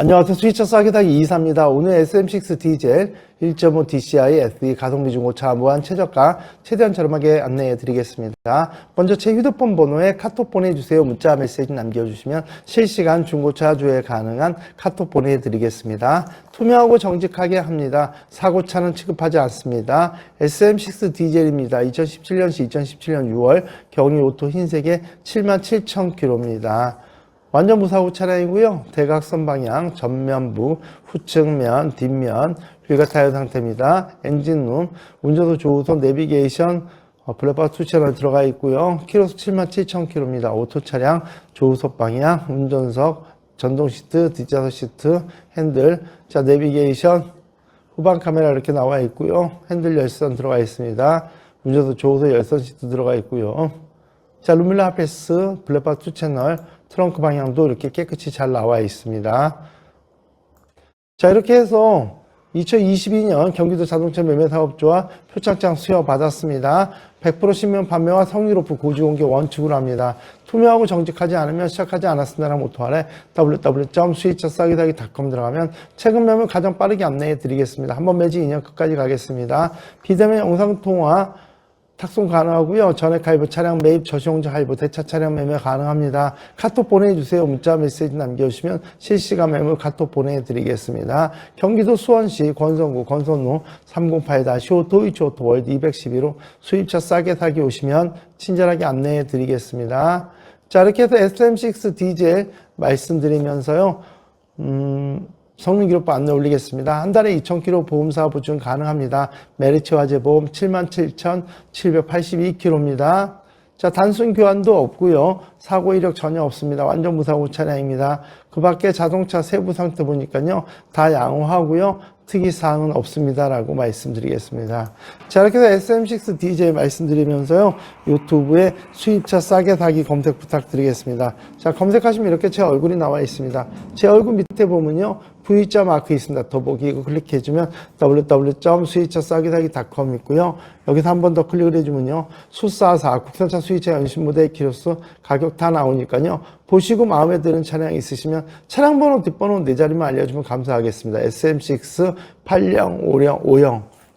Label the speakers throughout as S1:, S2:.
S1: 안녕하세요. 스위처 싸기다기 2사입니다. 오늘 SM6 디젤 1.5 DCI SE 가성비 중고차 무한 최저가 최대한 저렴하게 안내해 드리겠습니다. 먼저 제 휴대폰 번호에 카톡 보내주세요. 문자 메시지 남겨주시면 실시간 중고차 조회 가능한 카톡 보내드리겠습니다. 투명하고 정직하게 합니다. 사고차는 취급하지 않습니다. SM6 디젤입니다. 2017년시 2017년 6월 경유 오토 흰색에 77,000km입니다. 완전 무사고 차량이고요. 대각선 방향, 전면부, 후측면, 뒷면, 휠과 타이어 상태입니다. 엔진룸, 운전도 조우선, 내비게이션, 어, 블랙박스 투채널 들어가 있고요. 키로수 77,000km입니다. 오토 차량, 조우석 방향, 운전석, 전동 시트, 뒷좌석 시트, 핸들, 자 내비게이션, 후방 카메라 이렇게 나와 있고요. 핸들 열선 들어가 있습니다. 운전석 조우석 열선 시트 들어가 있고요. 자, 루밀라 하페스, 블랙박스 투 채널, 트렁크 방향도 이렇게 깨끗이 잘 나와 있습니다. 자, 이렇게 해서 2022년 경기도 자동차 매매 사업조와 표창장 수여 받았습니다. 100% 신명 판매와 성률 높은 고지 공개 원칙으로 합니다. 투명하고 정직하지 않으면 시작하지 않았습니다라는 모토 아래 www.수입차싸기다기.com 들어가면 최근 매물 가장 빠르게 안내해 드리겠습니다. 한번 매진 2년 끝까지 가겠습니다. 비대면 영상통화 탁송 가능하고요. 전액 할부, 차량 매입, 저시용자 할부, 대차 차량 매매 가능합니다. 카톡 보내주세요. 문자 메시지 남겨주시면 실시간 매물 카톡 보내드리겠습니다. 경기도 수원시 권선구 권선로 308-5 도이치오토 월드 212로 수입차 싸게 사기 오시면 친절하게 안내해 드리겠습니다. 자, 이렇게 해서 SM6 디젤 말씀드리면서요. 음, 성능 기록부 안내 올리겠습니다. 한 달에 2,000km 보험사 보증 가능합니다. 메리츠 화재 보험 77,782km입니다. 자, 단순 교환도 없고요. 사고 이력 전혀 없습니다. 완전 무사고 차량입니다. 그 밖에 자동차 세부 상태 보니까요. 다 양호하고요. 특이사항은 없습니다라고 말씀드리겠습니다. 자, 이렇게 해서 SM6 DJ 말씀드리면서요. 유튜브에 수입차 싸게 사기 검색 부탁드리겠습니다. 자, 검색하시면 이렇게 제 얼굴이 나와 있습니다. 제 얼굴 밑에 보면요. V자 마크 있습니다. 더보기 이거 클릭해주면 www.수입차싸기사기.com 있고요. 여기서 한 번 더 클릭을 해주면요. 수사사 국산차 수입차 연식 모델 키로수 가격 다 나오니까요. 보시고 마음에 드는 차량 있으시면 차량 번호 뒷번호 네 자리만 알려주면 감사하겠습니다. SM6 80 50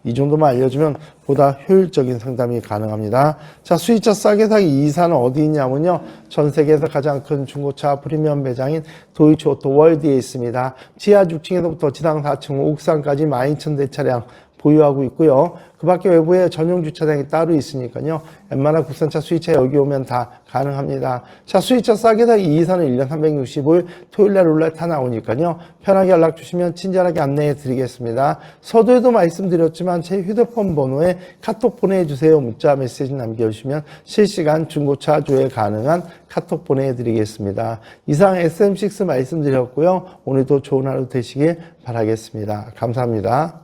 S1: 50이 정도만 알려주면 보다 효율적인 상담이 가능합니다. 자, 수입차 싸게 사기 2사는 어디 있냐면요. 전 세계에서 가장 큰 중고차 프리미엄 매장인 도이치 오토 월드에 있습니다. 지하 6층에서부터 지상 4층, 옥상까지 12,000대 차량 보유하고 있고요. 그 밖에 외부에 전용 주차장이 따로 있으니까요. 웬만한 국산차 수입차 여기 오면 다 가능합니다. 자, 수입차 싸게 사기 2사는 1년 365일 토요일날 룰렛 하 나오니까요. 편하게 연락 주시면 친절하게 안내해 드리겠습니다. 서두에도 말씀드렸지만 제 휴대폰 번호에 카톡 보내주세요. 문자 메시지 남겨주시면 실시간 중고차 조회 가능한 카톡 보내드리겠습니다. 이상 SM6 말씀드렸고요. 오늘도 좋은 하루 되시길 바라겠습니다. 감사합니다.